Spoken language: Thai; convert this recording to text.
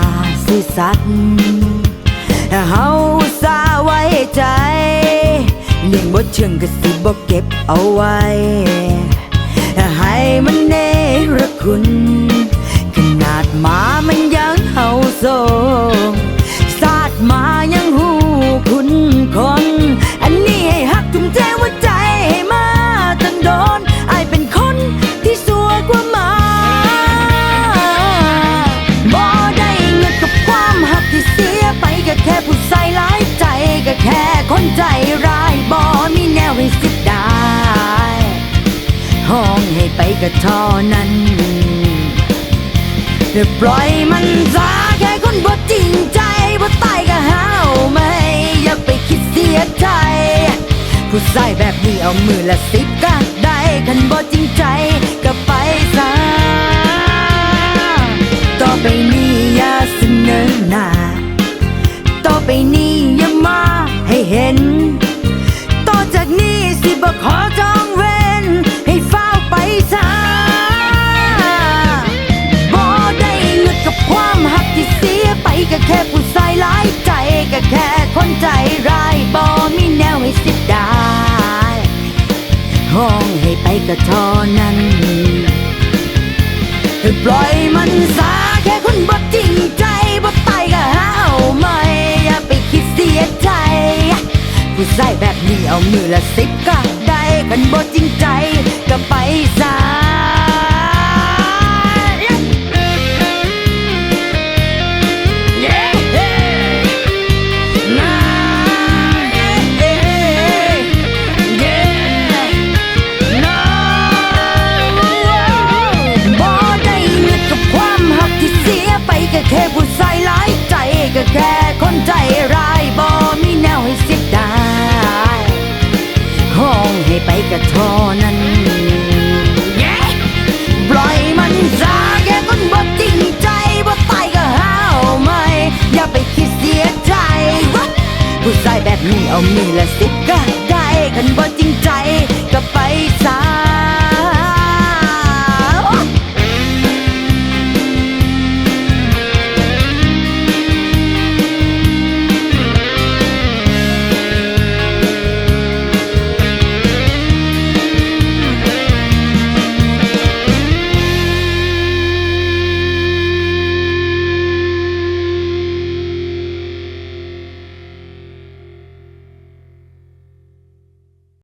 าสิสัตย์เฮาสาไว้ใจเลี้ยงบ่เชิงก็สิบ่เก็บเอาไว้ ให้มันเนรคุณ ก็เท่านั้นเดี๋ยวปล่อยมันซะแค่คนบ่จริงใจบ่ตายก็หาวไม่ อย่าไปคิดเสียใจผู้ใส่แบบนี้เอามือละสิบก็ได้คันบ่จริงใจก็ไปซะต่อไปนี้อย่าเสนอหน้าต่อไปนี้ หลายใจก็แค่คนใจร้ายบ่มีแนวให้สิได้ห้องให้ไปก็เท่านั้นปล่อยมันซะแค่คนบ่จริงใจบ่ไปก็หาเอาไม่ อย่าไปคิดเสียใจผู้ใส่แบบนี้เอามือละสิบก็ได้กันบ่จริงใจก็ไปซะ แค่คนใจร้ายบ่มีแนวให้เสียดายห้องให้ไปกระทอนั้นปล่อยมันซะแค่คนบ่จิงใจบ่ตายก็หาวไม่ อย่าไปคิดเสียใจวะผู้ชายแบบนี้เอามีละสิกะได้กันบ่จริงใจก็ไปซะ